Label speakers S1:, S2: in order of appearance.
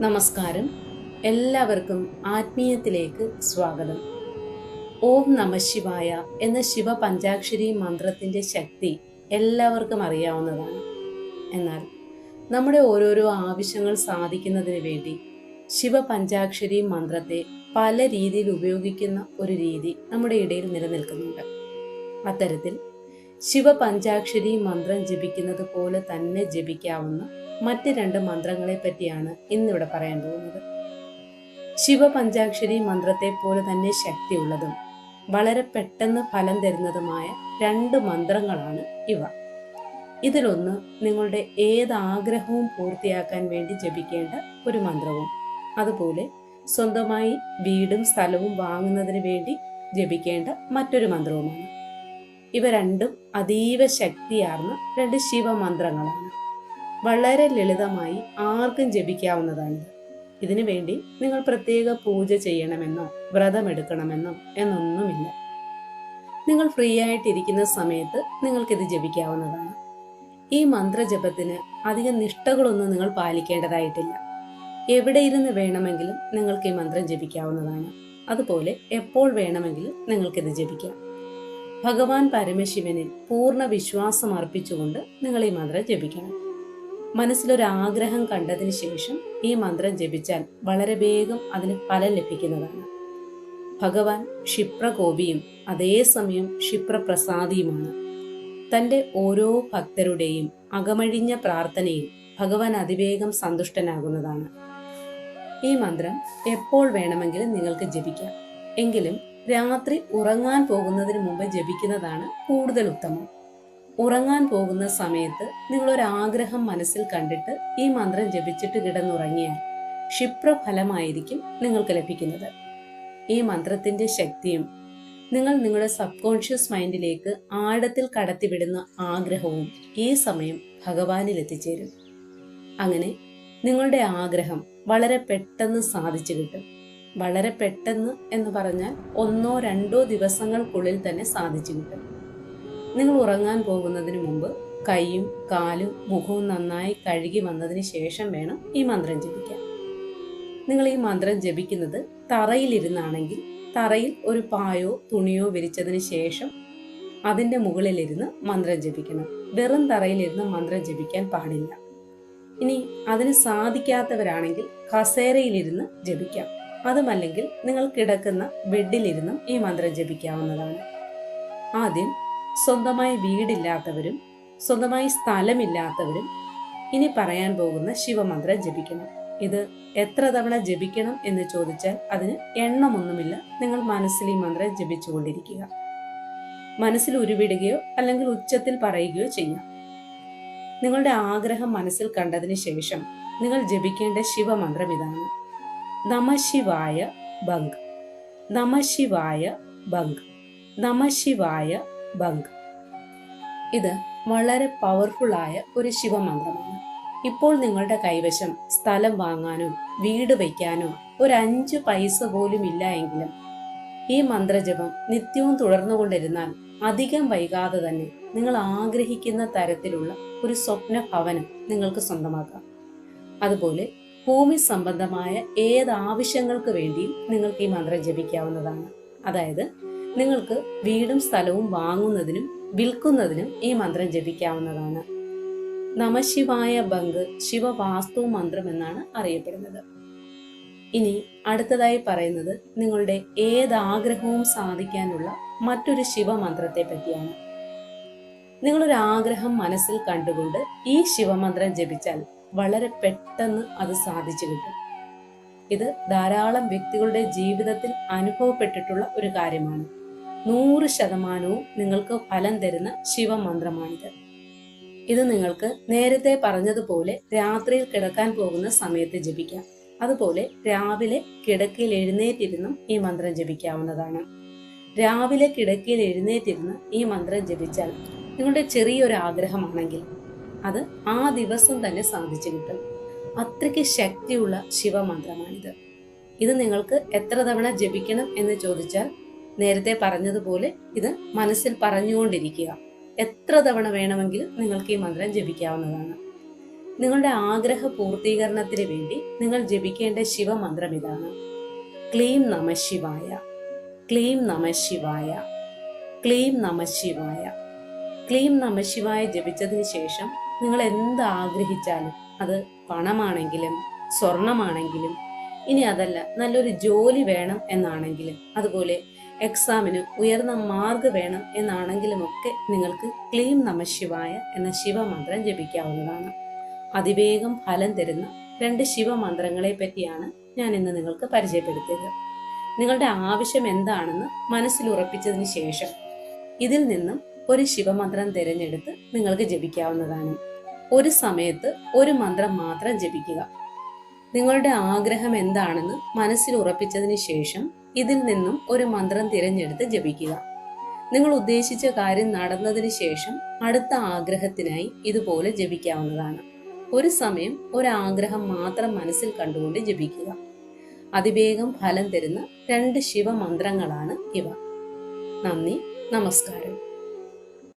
S1: നമസ്കാരം. എല്ലാവർക്കും ആത്മീയത്തിലേക്ക് സ്വാഗതം. ഓം നമ ശിവായ എന്ന ശിവ പഞ്ചാക്ഷരി മന്ത്രത്തിന്റെ ശക്തി എല്ലാവർക്കും അറിയാവുന്നതാണ്. എന്നാൽ നമ്മുടെ ഓരോരോ ആവശ്യങ്ങൾ സാധിക്കുന്നതിന് വേണ്ടി ശിവ പഞ്ചാക്ഷരി മന്ത്രത്തെ പല രീതിയിൽ ഉപയോഗിക്കുന്ന ഒരു രീതി നമ്മുടെ ഇടയിൽ നിലനിൽക്കുന്നുണ്ട്. അത്തരത്തിൽ ശിവ പഞ്ചാക്ഷരി മന്ത്രം ജപിക്കുന്നത് പോലെ തന്നെ ജപിക്കാവുന്ന മറ്റ് രണ്ട് മന്ത്രങ്ങളെ പറ്റിയാണ് ഇന്നിവിടെ പറയാൻ പോകുന്നത്. ശിവപഞ്ചാക്ഷരി മന്ത്രത്തെ പോലെ തന്നെ ശക്തിയുള്ളതും വളരെ പെട്ടെന്ന് ഫലം തരുന്നതുമായ രണ്ട് മന്ത്രങ്ങളാണ് ഇവ. ഇതിലൊന്ന് നിങ്ങളുടെ ഏത് ആഗ്രഹവും പൂർത്തിയാക്കാൻ വേണ്ടി ജപിക്കേണ്ട ഒരു മന്ത്രവും. അതുപോലെ സ്വന്തമായി വീടും സ്ഥലവും വാങ്ങുന്നതിന് വേണ്ടി ജപിക്കേണ്ട മറ്റൊരു മന്ത്രവുമാണ്. ഇവ രണ്ടും അതീവ ശക്തിയാർന്ന രണ്ട് ശിവമന്ത്രങ്ങളാണ്. വളരെ ലളിതമായി ആർക്കും ജപിക്കാവുന്നതാണ്. ഇതിനു വേണ്ടി നിങ്ങൾ പ്രത്യേക പൂജ ചെയ്യണമെന്നോ വ്രതമെടുക്കണമെന്നോ എന്നൊന്നുമില്ല. നിങ്ങൾ ഫ്രീ ആയിട്ടിരിക്കുന്ന സമയത്ത് നിങ്ങൾക്കിത് ജപിക്കാവുന്നതാണ്. ഈ മന്ത്രജപത്തിന് അധികം നിഷ്ഠകളൊന്നും നിങ്ങൾ പാലിക്കേണ്ടതായിട്ടില്ല. എവിടെ ഇരുന്ന് വേണമെങ്കിലും നിങ്ങൾക്ക് ഈ മന്ത്രം ജപിക്കാവുന്നതാണ്. അതുപോലെ എപ്പോൾ വേണമെങ്കിലും നിങ്ങൾക്കിത് ജപിക്കാം. ഭഗവാൻ പരമശിവനിൽ പൂർണ വിശ്വാസം അർപ്പിച്ചുകൊണ്ട് നിങ്ങൾ ഈ മന്ത്രം ജപിക്കണം. മനസ്സിലൊരാഗ്രഹം കണ്ടതിന് ശേഷം ഈ മന്ത്രം ജപിച്ചാൽ വളരെ വേഗം അതിന് ഫലം ലഭിക്കുന്നതാണ്. ഭഗവാൻ ക്ഷിപ്രകോപിയും അതേസമയം ക്ഷിപ്രപ്രസാദിയുമാണ്. തന്റെ ഓരോ ഭക്തരുടെയും അകമഴിഞ്ഞ പ്രാർത്ഥനയിൽ ഭഗവാൻ അതിവേഗം സന്തുഷ്ടനാകുന്നതാണ്. ഈ മന്ത്രം എപ്പോൾ വേണമെങ്കിലും നിങ്ങൾക്ക് ജപിക്കാം. എങ്കിലും രാത്രി ഉറങ്ങാൻ പോകുന്നതിന് മുമ്പ് ജപിക്കുന്നതാണ് കൂടുതൽ ഉത്തമം. ഉറങ്ങാൻ പോകുന്ന സമയത്ത് നിങ്ങളൊരാഗ്രഹം മനസ്സിൽ കണ്ടിട്ട് ഈ മന്ത്രം ജപിച്ചിട്ട് കിടന്നുറങ്ങിയാൽ ക്ഷിപ്രഫലമായിരിക്കും നിങ്ങൾക്ക് ലഭിക്കുന്നത്. ഈ മന്ത്രത്തിന്റെ ശക്തിയും നിങ്ങൾ നിങ്ങളുടെ സബ് കോൺഷ്യസ് മൈൻഡിലേക്ക് ആഴത്തിൽ കടത്തിവിടുന്ന ആഗ്രഹവും ഈ സമയം ഭഗവാനിൽ എത്തിച്ചേരും. അങ്ങനെ നിങ്ങളുടെ ആഗ്രഹം വളരെ പെട്ടെന്ന് സാധിച്ചു കിട്ടും. വളരെ പെട്ടെന്ന് എന്ന് പറഞ്ഞാൽ ഒന്നോ രണ്ടോ ദിവസങ്ങൾക്കുള്ളിൽ തന്നെ സാധിച്ചു കിട്ടും നിങ്ങൾ ഉറങ്ങാൻ പോകുന്നതിന് മുമ്പ് കൈയും കാലും മുഖവും നന്നായി കഴുകി വന്നതിന് ശേഷം വേണം ഈ മന്ത്രം ജപിക്കാൻ. നിങ്ങൾ ഈ മന്ത്രം ജപിക്കുന്നത് തറയിലിരുന്നാണെങ്കിൽ തറയിൽ ഒരു പായോ തുണിയോ വിരിച്ചതിന് ശേഷം അതിന്റെ മുകളിലിരുന്ന് മന്ത്രം ജപിക്കണം. വെറും തറയിലിരുന്ന് മന്ത്രം ജപിക്കാൻ പാടില്ല. ഇനി അതിന് സാധിക്കാത്തവരാണെങ്കിൽ കസേരയിലിരുന്ന് ജപിക്കാം. അതുമല്ലെങ്കിൽ നിങ്ങൾ കിടക്കുന്ന ബെഡിലിരുന്നും ഈ മന്ത്രം ജപിക്കാവുന്നതാണ്. ആദ്യം സ്വന്തമായി വീടില്ലാത്തവരും സ്വന്തമായി സ്ഥലമില്ലാത്തവരും ഇനി പറയാൻ പോകുന്ന ശിവമന്ത്രം ജപിക്കണം. ഇത് എത്ര തവണ ജപിക്കണം എന്ന് ചോദിച്ചാൽ അതിന് എണ്ണമൊന്നുമില്ല. നിങ്ങൾ മനസ്സിൽ ഈ മന്ത്രം ജപിച്ചുകൊണ്ടിരിക്കുക. മനസ്സിൽ ഉരുവിടുകയോ അല്ലെങ്കിൽ ഉച്ചത്തിൽ പറയുകയോ ചെയ്യാം. നിങ്ങളുടെ ആഗ്രഹം മനസ്സിൽ കണ്ടതിന് ശേഷം നിങ്ങൾ ജപിക്കേണ്ട ശിവമന്ത്രം ഇതാണ്. നമശിവായ ബങ്ക് നമശിവായ ബങ്ക് നമശിവായ ബങ്ക് ഇത് വളരെ പവർഫുള്ളായ ഒരു ശിവമന്ത്രമാണ്. ഇപ്പോൾ നിങ്ങളുടെ കൈവശം സ്ഥലം വാങ്ങാനോ വീട് വയ്ക്കാനോ ഒരു അഞ്ച് പൈസ പോലും ഇല്ല എങ്കിലും ഈ മന്ത്രജപം നിത്യവും തുടർന്നുകൊണ്ടിരുന്നാൽ അധികം വൈകാതെ തന്നെ നിങ്ങൾ ആഗ്രഹിക്കുന്ന തരത്തിലുള്ള ഒരു സ്വപ്ന ഭവനം നിങ്ങൾക്ക് സ്വന്തമാക്കാം. അതുപോലെ ഭൂമി സംബന്ധമായ ഏത് ആവശ്യങ്ങൾക്ക് വേണ്ടിയും നിങ്ങൾക്ക് ഈ മന്ത്രം ജപിക്കാവുന്നതാണ്. അതായത് നിങ്ങൾക്ക് വീടും സ്ഥലവും വാങ്ങുന്നതിനും വിൽക്കുന്നതിനും ഈ മന്ത്രം ജപിക്കാവുന്നതാണ്. നമശിവായ ബങ്ക് ശിവവാസ്തു മന്ത്രം എന്നാണ് അറിയപ്പെടുന്നത്. ഇനി അടുത്തതായി പറയുന്നത് നിങ്ങളുടെ ഏത് ആഗ്രഹവും സാധിക്കാനുള്ള മറ്റൊരു ശിവമന്ത്രത്തെ പറ്റിയാണ്. നിങ്ങളൊരു ആഗ്രഹം മനസ്സിൽ കണ്ടുകൊണ്ട് ഈ ശിവമന്ത്രം ജപിച്ചാൽ വളരെ പെട്ടെന്ന് അത് സാധിച്ചു കിട്ടും. ഇത് ധാരാളം വ്യക്തികളുടെ ജീവിതത്തിൽ അനുഭവപ്പെട്ടിട്ടുള്ള ഒരു കാര്യമാണ്. നൂറ് ശതമാനവും നിങ്ങൾക്ക് ഫലം തരുന്ന ശിവമന്ത്രമാണിത്. ഇത് നിങ്ങൾക്ക് നേരത്തെ പറഞ്ഞതുപോലെ രാത്രിയിൽ കിടക്കാൻ പോകുന്ന സമയത്ത് ജപിക്കാം. അതുപോലെ രാവിലെ കിടക്കയിൽ എഴുന്നേറ്റിരുന്നും ഈ മന്ത്രം ജപിക്കാവുന്നതാണ്. രാവിലെ കിടക്കയിൽ എഴുന്നേറ്റിരുന്ന് ഈ മന്ത്രം ജപിച്ചാൽ നിങ്ങളുടെ ചെറിയൊരു ആഗ്രഹമാണെങ്കിൽ അത് ആ ദിവസം തന്നെ സാധിച്ചു കിട്ടും. അത്രയ്ക്ക് ശക്തിയുള്ള ശിവമന്ത്രമാണിത്. ഇത് നിങ്ങൾക്ക് എത്ര തവണ ജപിക്കണം എന്ന് ചോദിച്ചാൽ നേരത്തെ പറഞ്ഞതുപോലെ ഇത് മനസ്സിൽ പറഞ്ഞുകൊണ്ടിരിക്കുക. എത്ര തവണ വേണമെങ്കിലും നിങ്ങൾക്ക് ഈ മന്ത്രം ജപിക്കാവുന്നതാണ്. നിങ്ങളുടെ ആഗ്രഹ പൂർത്തീകരണത്തിന് വേണ്ടി നിങ്ങൾ ജപിക്കേണ്ട ശിവമന്ത്രം ഇതാണ്. ക്ലീം നമ ശിവായ. ക്ലീം നമ ശിവായ. ക്ലീം നമ ശിവായ. ക്ലീം നമ ശിവായ ജപിച്ചതിന് ശേഷം നിങ്ങൾ എന്ത് ആഗ്രഹിച്ചാലും അത് പണമാണെങ്കിലും സ്വർണമാണെങ്കിലും ഇനി അതല്ല നല്ലൊരു ജോലി വേണം എന്നാണെങ്കിലും അതുപോലെ എക്സാമിന് ഉയർന്ന മാർക്ക് വേണം എന്നാണെങ്കിലും ഒക്കെ നിങ്ങൾക്ക് ക്ലീം നമ ശിവായ എന്ന ശിവമന്ത്രം ജപിക്കാവുന്നതാണ്. അതിവേഗം ഫലം തരുന്ന രണ്ട് ശിവമന്ത്രങ്ങളെ പറ്റിയാണ് ഞാൻ ഇന്ന് നിങ്ങൾക്ക് പരിചയപ്പെടുത്തിയത്. നിങ്ങളുടെ ആവശ്യം എന്താണെന്ന് മനസ്സിൽ ഉറപ്പിച്ചതിന് ശേഷം ഇതിൽ നിന്നും ഒരു ശിവമന്ത്രം തിരഞ്ഞെടുത്ത് നിങ്ങൾക്ക് ജപിക്കാവുന്നതാണ്. ഒരു സമയത്ത് ഒരു മന്ത്രം മാത്രം ജപിക്കുക. നിങ്ങളുടെ ആഗ്രഹം എന്താണെന്ന് മനസ്സിൽ ഉറപ്പിച്ചതിന് ശേഷം ഇതിൽ നിന്നും ഒരു മന്ത്രം തിരഞ്ഞെടുത്ത് ജപിക്കുക. നിങ്ങൾ ഉദ്ദേശിച്ച കാര്യം നടന്നതിന് ശേഷം അടുത്ത ആഗ്രഹത്തിനായി ഇതുപോലെ ജപിക്കാവുന്നതാണ്. ഒരു സമയം ഒരാഗ്രഹം മാത്രം മനസ്സിൽ കണ്ടുകൊണ്ട് ജപിക്കുക. അതിവേഗം ഫലം തരുന്ന രണ്ട് ശിവമന്ത്രങ്ങളാണ് ഇവ. നന്ദി നമസ്കാരം.